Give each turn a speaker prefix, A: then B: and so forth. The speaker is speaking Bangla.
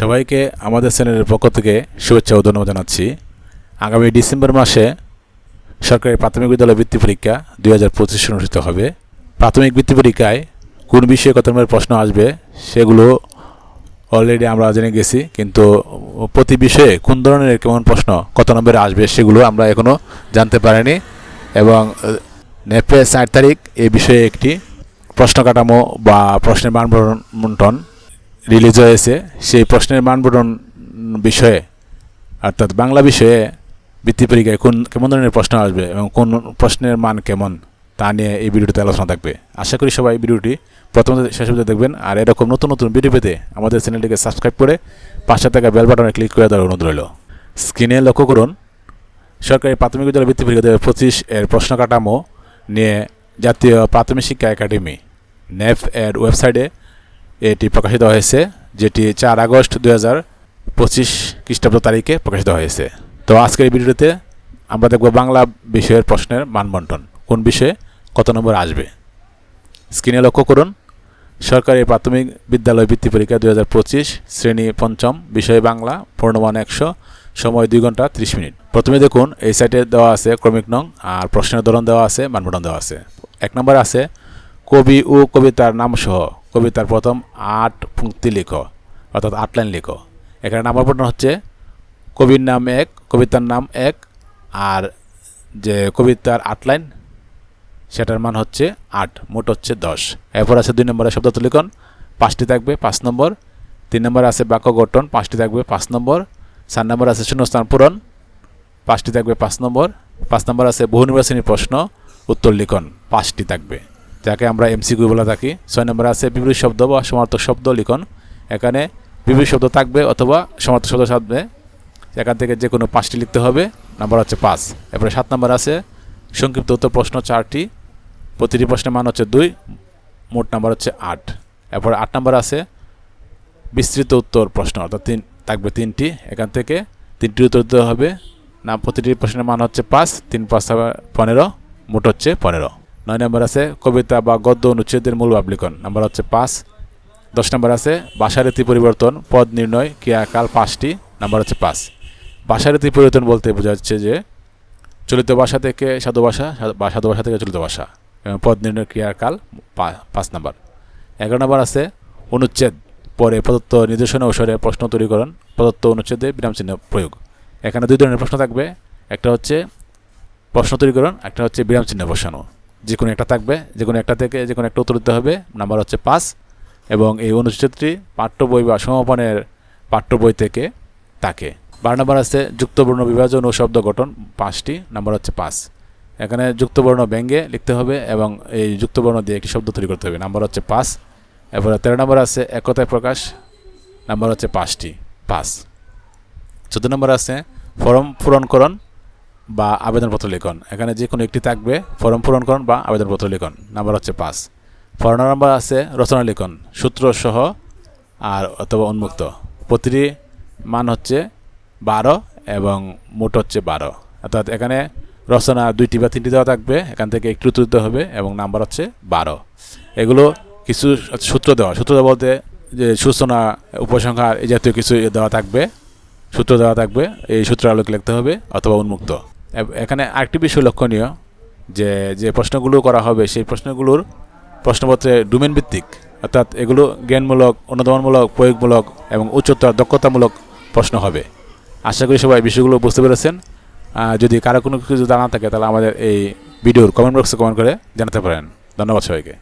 A: সবাইকে আমাদের চ্যানেলের পক্ষ থেকে শুভেচ্ছা ও ধন্যবাদ জানাচ্ছি। আগামী ডিসেম্বর মাসে সরকারি প্রাথমিক বিদ্যালয় বৃত্তি পরীক্ষা দুই হাজার পঁচিশ অনুষ্ঠিত হবে। প্রাথমিক বৃত্তি পরীক্ষায় কোন বিষয়ে কত নম্বরের প্রশ্ন আসবে সেগুলো অলরেডি আমরা জেনে গেছি, কিন্তু প্রতি বিষয়ে কোন ধরনের কেমন প্রশ্ন, কত নম্বরে আসবে সেগুলো আমরা এখনও জানতে পারিনি এবং নেপে চার তারিখ এ বিষয়ে একটি প্রশ্ন কাঠামো বা প্রশ্নের মান বন্টন রিলিজ হয়েছে সেই প্রশ্নের মান বন্টন বিষয়ে, অর্থাৎ বাংলা বিষয়ে বৃত্তি পরীক্ষায় কোন কেমন ধরনের প্রশ্ন আসবে এবং কোন প্রশ্নের মান কেমন, তা নিয়ে এই ভিডিওটিতে আলোচনা থাকবে। আশা করি সবাই ভিডিওটি প্রথম শেষ পর্যন্ত দেখবেন। আর এরকম নতুন নতুন ভিডিও পেতে আমাদের চ্যানেলটিকে সাবস্ক্রাইব করে পাশে থাকা বেল বাটনে ক্লিক করে দেওয়ার অনুরোধ রইল। স্ক্রিনে লক্ষ্য করুন, সরকারি প্রাথমিক বিদ্যালয় বৃত্তি পরীক্ষা দু পঁচিশ এর প্রশ্ন কাঠামো নিয়ে জাতীয় প্রাথমিক শিক্ষা একাডেমি নেফ এর ওয়েবসাইটে এটি প্রকাশিত হয়েছে, যেটি চার আগস্ট দু হাজার পঁচিশ খ্রিস্টাব্দ তারিখে প্রকাশিত হয়েছে। তো আজকের ভিডিওতে আমরা দেখব বাংলা বিষয়ের প্রশ্নের মানবন্টন, কোন বিষয়ে কত নম্বর আসবে। স্ক্রিনে লক্ষ্য করুন, সরকারি প্রাথমিক বিদ্যালয় বৃত্তি পরীক্ষা দু হাজার পঁচিশ, শ্রেণি পঞ্চম, বিষয় বাংলা, পূর্ণমান একশো, সময় দুই ঘণ্টা ত্রিশ মিনিট। প্রথমে দেখুন, এই সাইটে দেওয়া আছে ক্রমিক নং, আর প্রশ্নের ধরন দেওয়া আছে, মানবন্টন দেওয়া আছে। এক নম্বর আছে, কবি ও কবিতার নাম সহ কবিতার প্রথম আট পঙ্ক্তি লিখো, অর্থাৎ আট লাইন লিখো। এখানে নাম্বার বন্টন হচ্ছে, কবির নাম এক, কবিতার নাম এক, আর যে কবিতার আট লাইন, সেটার মান হচ্ছে আট, মোট হচ্ছে দশ। এরপর আছে দুই নম্বরে লিখন পাঁচটি থাকবে, পাঁচ নম্বর। তিন নম্বর আছে বাক্য গঠন, পাঁচটি থাকবে, পাঁচ নম্বর। চার নম্বর আছে শূন্যস্থান পূরণ, পাঁচটি থাকবে, পাঁচ নম্বর। পাঁচ নম্বর আছে বহু নির্বাচনী প্রশ্ন, উত্তর লিখন, পাঁচটি থাকবে। যাকে আমরা এমসিকিউ বলে থাকি। ছয় নম্বরে আছে বিপরীত শব্দ বা সমার্থক শব্দ লিখন। এখানে বিপরীত শব্দ থাকবে অথবা সমার্থক শব্দ থাকবে। এখান থেকে যে কোনো পাঁচটি লিখতে হবে। নাম্বার হচ্ছে পাঁচ। এরপরে সাত নম্বর আছে সংক্ষিপ্ত উত্তর প্রশ্ন চারটি। প্রতিটি প্রশ্নের মান হচ্ছে দুই, মোট নাম্বার হচ্ছে আট। এরপরে আট নম্বর আছে বিস্তৃত উত্তর প্রশ্ন, অর্থাৎ তিন, থাকবে তিনটি। এখান থেকে তিনটি উত্তর দিতে হবে। না প্রতিটি প্রশ্নের মান হচ্ছে পাঁচ, তিন পাঁচ পনেরো, মোট হচ্ছে পনেরো। নয় নম্বর আছে, কবিতা বা গদ্য অনুচ্ছেদের মূল ভাবলিখন নাম্বার হচ্ছে পাঁচ। দশ নম্বর আছে ভাষারীতি পরিবর্তন, পদ নির্ণয়, ক্রিয়াকাল পাঁচটি। নাম্বার হচ্ছে পাঁচ। ভাষারীতি পরিবর্তন বলতে বোঝা যাচ্ছে যে, চলিত ভাষা থেকে সাধু ভাষা বা সাধু ভাষা থেকে চলিত ভাষা, এবং পদ নির্ণয়, ক্রিয়াকাল পাঁচ নাম্বার। এগারো নম্বর আছে, অনুচ্ছেদ, পরে প্রদত্ত নির্দেশনা অনুসারে প্রশ্ন তৈরিকরণ, প্রদত্ত অনুচ্ছেদে বিরাম চিহ্ন প্রয়োগ। এখানে দুই ধরনের প্রশ্ন থাকবে। একটা হচ্ছে প্রশ্ন তৈরিকরণ, একটা হচ্ছে বিরাম চিহ্ন বসানো। যে কোনো একটা থাকবে যে কোনো একটা থেকে যে কোনো একটা উত্তর দিতে হবে। নাম্বার হচ্ছে পাঁচ। এবং এই অনুচ্ছেদটি পাঠ্য বই বা সমাপনের পাঠ্য বই থেকে থাকে। বারো নম্বর আছে যুক্তবর্ণ বিভাজন ও শব্দ গঠন, পাঁচটি। নাম্বার হচ্ছে পাঁচ। এখানে যুক্তবর্ণ ব্যঙ্গে লিখতে হবে এবং এই যুক্তবর্ণ দিয়ে একটি শব্দ তৈরি করতে হবে। নাম্বার হচ্ছে পাঁচ। এরপরে তেরো নম্বর আছে একতায় প্রকাশ। নাম্বার হচ্ছে পাঁচটি। পাঁচ। চোদ্দ নম্বর আছে ফর্ম পূরণকরণ। বা আবেদনপত্র লিখন। এখানে যে কোনো একটি থাকবে, ফর্ম পূরণকরণ বা আবেদনপত্র লিখন। নাম্বার হচ্ছে পাঁচ। ফর্ম নাম্বার আছে, রচনা লিখন, সূত্র সহ আর অথবা উন্মুক্ত। প্রতিটি মান হচ্ছে বারো এবং মোট হচ্ছে বারো। অর্থাৎ এখানে রচনা দুইটি বা তিনটি দেওয়া থাকবে, এখান থেকে একটু উত্তর হবে এবং নাম্বার হচ্ছে বারো। এগুলো কিছু সূত্র দেওয়া। সূত্র দেওয়া বলতে যে সূচনা, উপসংহার এই জাতীয় কিছু দেওয়া থাকবে। সূত্র দেওয়া থাকবে, এই সূত্র আলোকে লিখতে হবে অথবা উন্মুক্ত। এখানে আরেকটি বিষয় লক্ষণীয় যে যে প্রশ্নগুলো করা হবে, সেই প্রশ্নগুলোর প্রশ্নপত্রে ডোমেন ভিত্তিক, অর্থাৎ এগুলো জ্ঞানমূলক, অনুধাবনমূলক, প্রয়োগমূলক এবং উচ্চতর দক্ষতামূলক প্রশ্ন হবে। আশা করি সবাই বিষয়গুলো বুঝতে পেরেছেন। যদি কারও কোনো কিছু জানা থাকে, তাহলে আমাদের এই ভিডিওর কমেন্ট বক্সে কমেন্ট করে জানাতে পারেন। ধন্যবাদ সবাইকে।